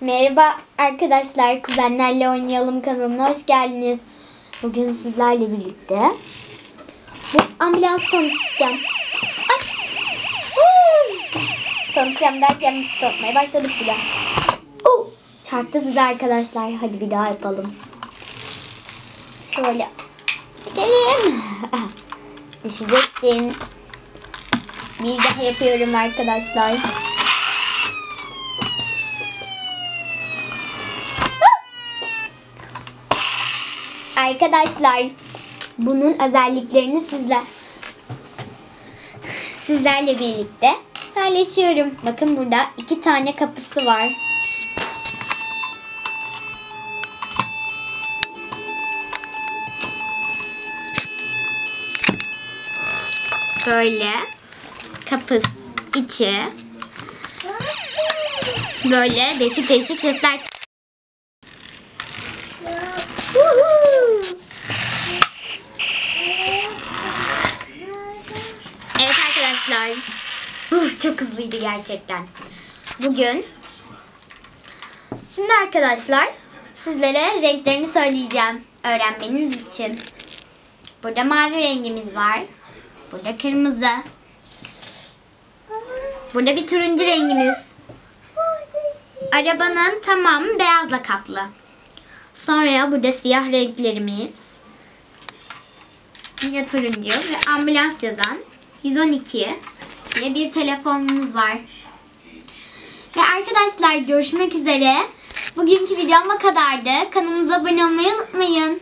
Merhaba arkadaşlar, kuzenlerle oynayalım kanalına hoş geldiniz. Bugün sizlerle birlikte bu ambulans tanıtacağım. Ay! Tanıtacağım derken tanıtmaya başladık bile. Oh! Çarptı size arkadaşlar. Hadi bir daha yapalım. Şöyle. Gelin. Düşecektin. Bir daha yapıyorum arkadaşlar. Arkadaşlar bunun özelliklerini sizler sizlerle birlikte paylaşıyorum. Bakın burada iki tane kapısı var. Şöyle kapı içi böyle değişik değişik sesler çık- arkadaşlar. Uf, çok hızlıydı gerçekten. Bugün Şimdi arkadaşlar sizlere renklerini söyleyeceğim öğrenmeniz için. Burada mavi rengimiz var. Burada kırmızı. Burada bir turuncu rengimiz. Arabanın tamamı beyazla kaplı. Sonra burada siyah renklerimiz. Yine turuncu ve ambulans yazan 112 ve bir telefonumuz var. Ve arkadaşlar görüşmek üzere. Bugünkü videom bu kadardı. Kanalımıza abone olmayı unutmayın.